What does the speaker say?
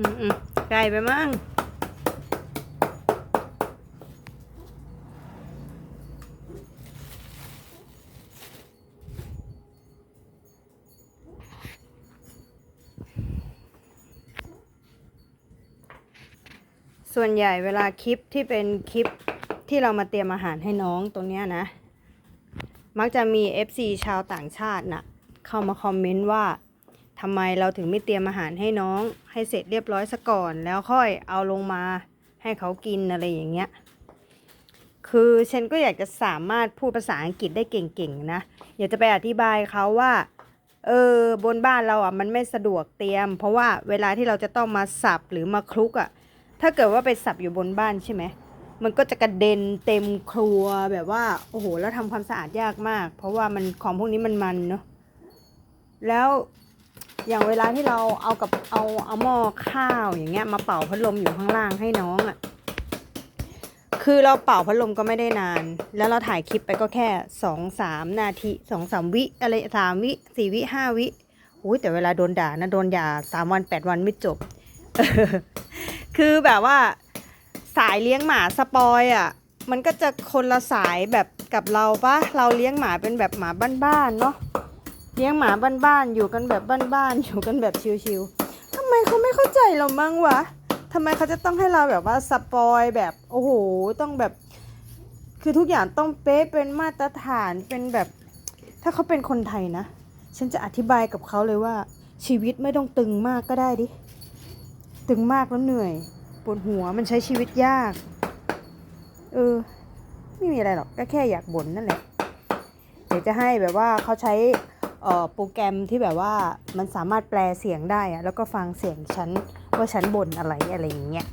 อืมอืมไกลไปมั้งส่วนใหญ่เวลาคลิปที่เป็นคลิปที่เรามาเตรียมอาหารให้น้องตรงเนี้ยนะ มักจะมี FC ชาวต่างชาติน่ะ เข้ามาคอมเมนต์ว่า ทำไมเราถึงไม่เตรียมอาหารให้น้อง ให้เสร็จเรียบร้อยซะก่อน แล้วค่อยเอาลงมาให้เขากินอะไรอย่างเงี้ย คือฉันก็อยากจะสามารถพูดภาษาอังกฤษได้เก่งๆนะ อยากจะไปอธิบายเขาว่าเออบนบ้านเราอะมันไม่สะดวกเตรียม เพราะว่าเวลาที่เราจะต้องมาสับหรือมาคลุกอะ ถ้าเกิดว่าไปสับอยู่บนบ้านใช่ไหมมันก็จะกระเด็นเต็มครัวแบบว่าโอ้โหแล้วทำความสะอาดยากมาก เพราะว่ามันของพวกนี้มันมันเนาะแล้ว อย่างเวลาที่เราเอากับเอาเอาหม้อข้าวอย่างเงี้ย มาเป่าพัดลมอยู่ข้างล่างให้น้องอะ่ะ คือเราเป่าพัดลมก็ไม่ได้นาน แล้วเราถ่ายคลิปไปก็แค่สองสามนาทีสองสามวิอะไรสามวิสี่วิห้าวิอุ้ยแต่เวลาโดนด่านะโดนด่าสามวันแปดวันไม่จบ คือแบบว่าสายเลี้ยงหมาสปอยอะ มันก็จะคนละสายแบบกับเราปะเราเลี้ยงหมาเป็นแบบหมาบ้านๆเนาะ เลี้ยงหมาบ้านๆอยู่กันแบบบ้านๆอยู่กันแบบชิวๆทำไมเขาไม่เข้าใจเรามั่งวะทำไมเขาจะต้องให้เราแบบว่าสปอยแบบโอ้โหต้องแบบ คือทุกอย่างต้องเป๊ะเป็นมาตรฐานเป็นแบบ ถ้าเขาเป็นคนไทยนะ ฉันจะอธิบายกับเขาเลยว่า ชีวิตไม่ต้องตึงมากก็ได้ดิ ตึงมากแล้วเหนื่อยปวดหัวมันใช้ชีวิตยาก เออ ไม่มีอะไรหรอกก็แค่อยากบ่นนั่นแหละเดี๋ยวจะให้แบบว่าเขาใช้ โปรแกรมที่แบบว่ามันสามารถแปลเสียงได้อะแล้วก็ฟังเสียงฉันว่าฉันบ่นอะไรอะไรอย่างเงี้ย